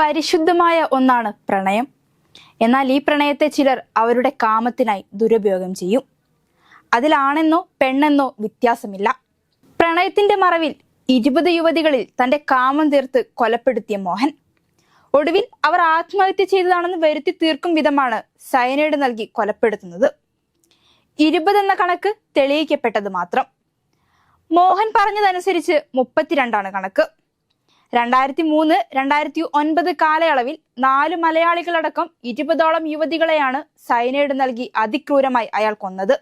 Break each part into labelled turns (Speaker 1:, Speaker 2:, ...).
Speaker 1: പരിശുദ്ധമായ ഒന്നാണ് പ്രണയം. എന്നാൽ ഈ പ്രണയത്തെ ചിലർ അവരുടെ കാമത്തിനായി ദുരുപയോഗം ചെയ്യും. അതിലാണെന്നോ പെണ്ണെന്നോ വ്യത്യാസമില്ല. പ്രണയത്തിന്റെ മറവിൽ ഇരുപത് യുവതികളിൽ തന്റെ കാമം തീർത്ത് കൊലപ്പെടുത്തിയ മോഹൻ. ഒടുവിൽ അവർ ആത്മഹത്യ ചെയ്തതാണെന്ന് വരുത്തി തീർക്കും വിധമാണ് സയനൈഡ് നൽകി കൊലപ്പെടുത്തുന്നത്. ഇരുപത് എന്ന കണക്ക് തെളിയിക്കപ്പെട്ടത് മാത്രം. മോഹൻ പറഞ്ഞതനുസരിച്ച് മുപ്പത്തിരണ്ടാണ് കണക്ക്. രണ്ടായിരത്തി മൂന്ന് രണ്ടായിരത്തി ഒൻപത് കാലയളവിൽ നാല് മലയാളികളടക്കം ഇരുപതോളം യുവതികളെയാണ് സൈനൈഡ് നൽകി അതിക്രൂരമായി അയാൾ കൊന്നത്.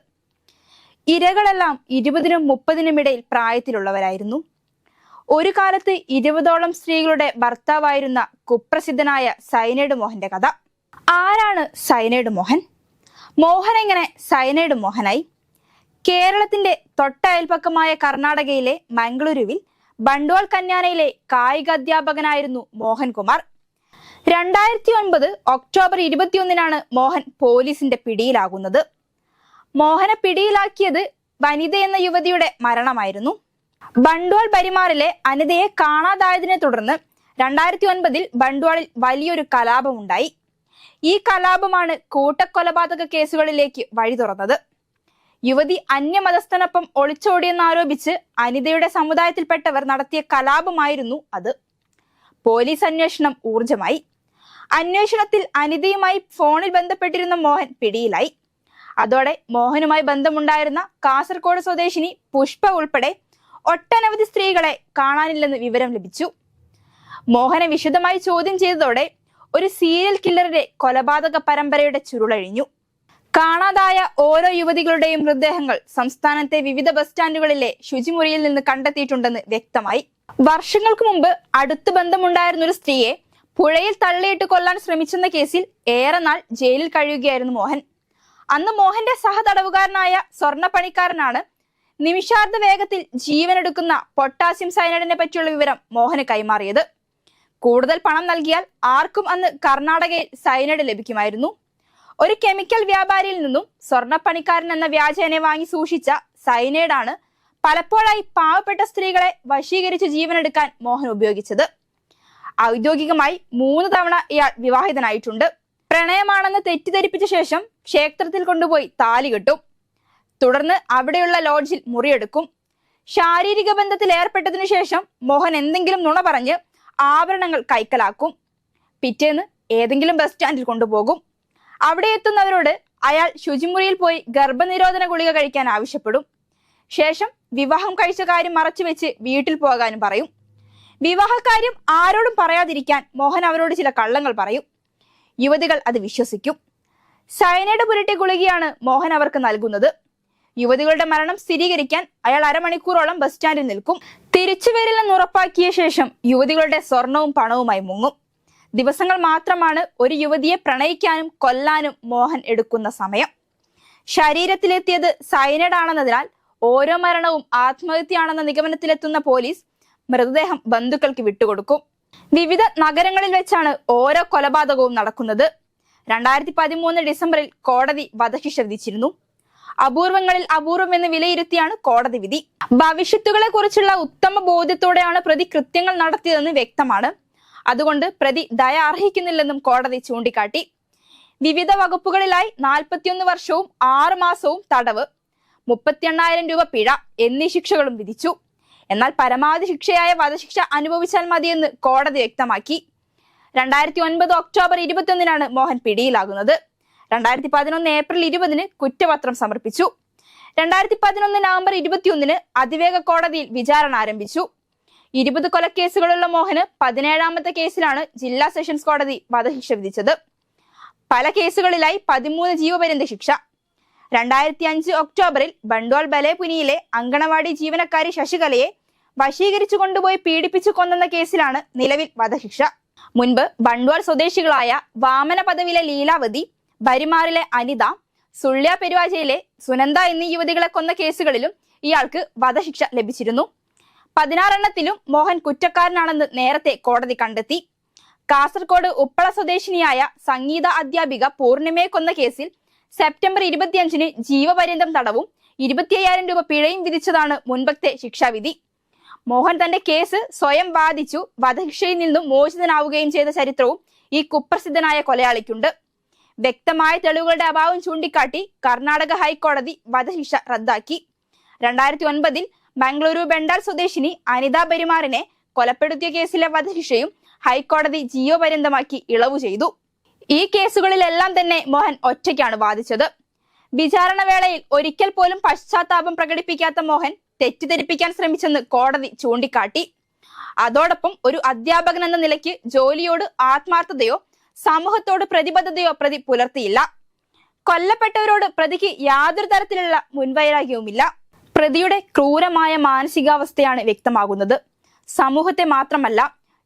Speaker 1: ഇരകളെല്ലാം ഇരുപതിനും മുപ്പതിനും ഇടയിൽ പ്രായത്തിലുള്ളവരായിരുന്നു. ഒരു കാലത്ത് ഇരുപതോളം സ്ത്രീകളുടെ ഭർത്താവായിരുന്ന കുപ്രസിദ്ധനായ സൈനൈഡ് മോഹന്റെ കഥ. ആരാണ് സൈനൈഡ് മോഹൻ? മോഹൻ എങ്ങനെ സൈനൈഡ് മോഹനായി? കേരളത്തിന്റെ തൊട്ടയൽപക്കമായ കർണാടകയിലെ മംഗളൂരുവിൽ ബണ്ട്വാൾ കന്യാനയിലെ കായിക അധ്യാപകനായിരുന്നു മോഹൻകുമാർ രണ്ടായിരത്തി ഒൻപത് ഒക്ടോബർ ഇരുപത്തിയൊന്നിനാണ് മോഹൻ പോലീസിന്റെ പിടിയിലാകുന്നത്. മോഹനെ പിടിയിലാക്കിയത് വനിത എന്ന യുവതിയുടെ മരണമായിരുന്നു. ബണ്ടോൾ പരിമാറിലെ അനിതയെ കാണാതായതിനെ തുടർന്ന് രണ്ടായിരത്തി ഒൻപതിൽ ബണ്ടോളിൽ വലിയൊരു കലാപമുണ്ടായി. ഈ കലാപമാണ് കൂട്ടക്കൊലപാതക കേസുകളിലേക്ക് വഴി തുറന്നത് യുവതി അന്യമതസ്ഥനൊപ്പം ഒളിച്ചോടിയെന്നാരോപിച്ച് അനിതയുടെ സമുദായത്തിൽപ്പെട്ടവർ നടത്തിയ കലാപമായിരുന്നു അത്. പോലീസ് അന്വേഷണം ഊർജമായി അന്വേഷണത്തിൽ അനിതയുമായി ഫോണിൽ ബന്ധപ്പെട്ടിരുന്ന മോഹൻ പിടിയിലായി. അതോടെ മോഹനുമായി ബന്ധമുണ്ടായിരുന്ന കാസർഗോഡ് സ്വദേശിനി പുഷ്പ ഉൾപ്പെടെ ഒട്ടനവധി സ്ത്രീകളെ കാണാനില്ലെന്ന് വിവരം ലഭിച്ചു. മോഹനെ വിശദമായി ചോദ്യം ചെയ്തതോടെ ഒരു സീരിയൽ കില്ലറിന്റെ കൊലപാതക പരമ്പരയുടെ ചുരുളഴിഞ്ഞു. കാണാതായ ഓരോ യുവതികളുടെയും മൃതദേഹങ്ങൾ സംസ്ഥാനത്തെ വിവിധ ബസ് സ്റ്റാൻഡുകളിലെ ശുചിമുറിയിൽ നിന്ന് കണ്ടെത്തിയിട്ടുണ്ടെന്ന് വ്യക്തമായി. വർഷങ്ങൾക്ക് മുമ്പ് അടുത്ത് ബന്ധമുണ്ടായിരുന്ന ഒരു സ്ത്രീയെ പുഴയിൽ തള്ളിയിട്ട് കൊല്ലാൻ ശ്രമിച്ചെന്ന കേസിൽ ഏറെ നാൾ ജയിലിൽ കഴിയുകയായിരുന്നു മോഹൻ. അന്ന് മോഹന്റെ സഹതടവുകാരനായ സ്വർണപ്പണിക്കാരനാണ് നിമിഷാർദ്ധ വേഗത്തിൽ ജീവനെടുക്കുന്ന പൊട്ടാസ്യം സയനൈഡിനെ പറ്റിയുള്ള വിവരം മോഹന് കൈമാറിയത്. കൂടുതൽ പണം നൽകിയാൽ ആർക്കും അന്ന് കർണാടകയിൽ സയനൈഡ് ലഭിക്കുമായിരുന്നു. ഒരു കെമിക്കൽ വ്യാപാരിയിൽ നിന്നും സ്വർണപ്പണിക്കാരൻ എന്ന വ്യാജേനെ വാങ്ങി സൂക്ഷിച്ച സൈനൈഡാണ് പലപ്പോഴായി പാവപ്പെട്ട സ്ത്രീകളെ വശീകരിച്ച് ജീവനെടുക്കാൻ മോഹൻ ഉപയോഗിച്ചത്. ഔദ്യോഗികമായി മൂന്ന് തവണ ഇയാൾ വിവാഹിതനായിട്ടുണ്ട്. പ്രണയമാണെന്ന് തെറ്റിദ്ധരിപ്പിച്ച ശേഷം ക്ഷേത്രത്തിൽ കൊണ്ടുപോയി താലി കെട്ടും. തുടർന്ന് അവിടെയുള്ള ലോഡ്ജിൽ മുറിയെടുക്കും. ശാരീരിക ബന്ധത്തിൽ ഏർപ്പെട്ടതിനു ശേഷം മോഹൻ എന്തെങ്കിലും നുണ പറഞ്ഞ് ആഭരണങ്ങൾ കൈക്കലാക്കും. പിറ്റേന്ന് ഏതെങ്കിലും ബസ് സ്റ്റാൻഡിൽ കൊണ്ടുപോകും. അവിടെ എത്തുന്നവരോട് അയാൾ ശുചിമുറിയിൽ പോയി ഗർഭനിരോധന ഗുളിക കഴിക്കാൻ ആവശ്യപ്പെടും. ശേഷം വിവാഹം കഴിച്ച കാര്യം മറച്ചുവെച്ച് വീട്ടിൽ പോകാനും പറയും. വിവാഹക്കാര്യം ആരോടും പറയാതിരിക്കാൻ മോഹൻ അവരോട് ചില കള്ളങ്ങൾ പറയും. യുവതികൾ അത് വിശ്വസിക്കും. സയനൈഡ് പുരട്ടി ഗുളികയാണ് മോഹൻ അവർക്ക് നൽകുന്നത്. യുവതികളുടെ മരണം സ്ഥിരീകരിക്കാൻ അയാൾ അരമണിക്കൂറോളം ബസ് സ്റ്റാൻഡിൽ നിൽക്കും. തിരിച്ചു വരില്ലെന്ന് ഉറപ്പാക്കിയ ശേഷം യുവതികളുടെ സ്വർണവും പണവുമായി മുങ്ങും. ദിവസങ്ങൾ മാത്രമാണ് ഒരു യുവതിയെ പ്രണയിക്കാനും കൊല്ലാനും മോഹൻ എടുക്കുന്ന സമയം. ശരീരത്തിലെത്തിയത് സൈനഡ് ആണെന്നതിനാൽ ഓരോ മരണവും ആത്മഹത്യയാണെന്ന നിഗമനത്തിലെത്തുന്ന പോലീസ് മൃതദേഹം ബന്ധുക്കൾക്ക് വിട്ടുകൊടുക്കും. വിവിധ നഗരങ്ങളിൽ വെച്ചാണ് ഓരോ കൊലപാതകവും നടക്കുന്നത്. രണ്ടായിരത്തി പതിമൂന്ന് ഡിസംബറിൽ കോടതി വധശിക്ഷ വിധിച്ചിരുന്നു. അപൂർവങ്ങളിൽ അപൂർവം എന്ന് വിലയിരുത്തിയാണ് കോടതി വിധി. ഭവിഷ്യത്തുകളെ കുറിച്ചുള്ള ഉത്തമ ബോധ്യത്തോടെയാണ് പ്രതി കൃത്യങ്ങൾ നടത്തിയതെന്ന് വ്യക്തമാണ്. അതുകൊണ്ട് പ്രതി ദയ അർഹിക്കുന്നില്ലെന്നും കോടതി ചൂണ്ടിക്കാട്ടി. വിവിധ വകുപ്പുകളിലായി നാൽപ്പത്തിയൊന്ന് വർഷവും ആറ് മാസവും തടവ് മുപ്പത്തി എണ്ണായിരം രൂപ പിഴ എന്നീ ശിക്ഷകളും വിധിച്ചു. എന്നാൽ പരമാവധി ശിക്ഷയായ വധശിക്ഷ അനുഭവിച്ചാൽ മതിയെന്ന് കോടതി വ്യക്തമാക്കി. രണ്ടായിരത്തി ഒൻപത് ഒക്ടോബർ ഇരുപത്തിയൊന്നിനാണ് മോഹൻ പിടിയിലാകുന്നത്. രണ്ടായിരത്തി പതിനൊന്ന് ഏപ്രിൽ ഇരുപതിന് കുറ്റപത്രം സമർപ്പിച്ചു. രണ്ടായിരത്തി പതിനൊന്ന് നവംബർ ഇരുപത്തിയൊന്നിന് അതിവേഗ കോടതിയിൽ വിചാരണ ആരംഭിച്ചു. ഇരുപത് കൊലക്കേസുകളുള്ള മോഹന് പതിനേഴാമത്തെ കേസിലാണ് ജില്ലാ സെഷൻസ് കോടതി വധശിക്ഷ വിധിച്ചത്. പല കേസുകളിലായി പതിമൂന്ന് ജീവപര്യന്ത ശിക്ഷ. രണ്ടായിരത്തി അഞ്ച് ഒക്ടോബറിൽ ബണ്ടോൾ ബലേപുനിയിലെ അങ്കണവാടി ജീവനക്കാരി ശശികലയെ വശീകരിച്ചു കൊണ്ടുപോയി പീഡിപ്പിച്ചു കൊന്നെന്ന കേസിലാണ് നിലവിൽ വധശിക്ഷ. മുൻപ് ബണ്ട്വാൾ സ്വദേശികളായ വാമന പദവിയിലെ ലീലാവതി ബരിമാറിലെ അനിത സുള്ള്യ പെരുവാജയിലെ സുനന്ദ എന്നീ യുവതികളെ കൊന്ന കേസുകളിലും ഇയാൾക്ക് വധശിക്ഷ ലഭിച്ചിരുന്നു. പതിനാറെണ്ണത്തിലും മോഹൻ കുറ്റക്കാരനാണെന്ന് നേരത്തെ കോടതി കണ്ടെത്തി. കാസർഗോഡ് ഉപ്പള സ്വദേശിനിയായ സംഗീത അധ്യാപിക പൂർണിമയെ കൊന്ന കേസിൽ സെപ്റ്റംബർ ഇരുപത്തിയഞ്ചിന് ജീവപര്യന്തം തടവും ഇരുപത്തിയ്യായിരം രൂപ പിഴയും വിധിച്ചതാണ് മുൻപത്തെ ശിക്ഷാവിധി. മോഹൻ തന്റെ കേസ് സ്വയം വാദിച്ചു വധശിക്ഷയിൽ നിന്നും മോചിതനാവുകയും ചെയ്ത ചരിത്രവും ഈ കുപ്രസിദ്ധനായ കൊലയാളിക്കുണ്ട്. വ്യക്തമായ തെളിവുകളുടെ അഭാവം ചൂണ്ടിക്കാട്ടി കർണാടക ഹൈക്കോടതി വധശിക്ഷ റദ്ദാക്കി. രണ്ടായിരത്തി ഒൻപതിൽ മംഗളൂരു ബണ്ടാർ സ്വദേശിനി അനിത പെരുമാറിനെ കൊലപ്പെടുത്തിയ കേസിലെ വധശിക്ഷയും ഹൈക്കോടതി ജിയോ ജീവപര്യന്തമാക്കി ഇളവ് ചെയ്തു. ഈ കേസുകളിലെല്ലാം തന്നെ മോഹൻ ഒറ്റയ്ക്കാണ് വാദിച്ചത്. വിചാരണ വേളയിൽ ഒരിക്കൽ പോലും പശ്ചാത്താപം പ്രകടിപ്പിക്കാത്ത മോഹൻ തെറ്റിദ്ധരിപ്പിക്കാൻ ശ്രമിച്ചെന്ന് കോടതി ചൂണ്ടിക്കാട്ടി. അതോടൊപ്പം ഒരു അധ്യാപകൻ എന്ന നിലയ്ക്ക് ജോലിയോട് ആത്മാർത്ഥതയോ സമൂഹത്തോട് പ്രതിബദ്ധതയോ പ്രതി പുലർത്തിയില്ല. കൊല്ലപ്പെട്ടവരോട് പ്രതിക്ക് യാതൊരു തരത്തിലുള്ള മുൻവൈരാഗ്യവുമില്ല. പ്രതിയുടെ ക്രൂരമായ മാനസികാവസ്ഥയാണ് വ്യക്തമാകുന്നത്. സമൂഹത്തെ മാത്രമല്ല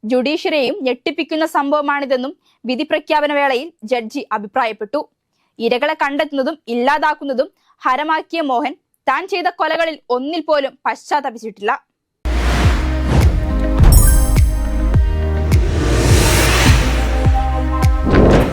Speaker 1: ജുഡീഷ്യറിയെയും ഞെട്ടിപ്പിക്കുന്ന സംഭവമാണിതെന്നും വിധി പ്രഖ്യാപന വേളയിൽ ജഡ്ജി അഭിപ്രായപ്പെട്ടു. ഇരകളെ കണ്ടെത്തുന്നതും ഇല്ലാതാക്കുന്നതും ഹരമാക്കിയ മോഹൻ താൻ ചെയ്ത കൊലകളിൽ ഒന്നിൽ പോലും പശ്ചാത്തപിച്ചിട്ടില്ല.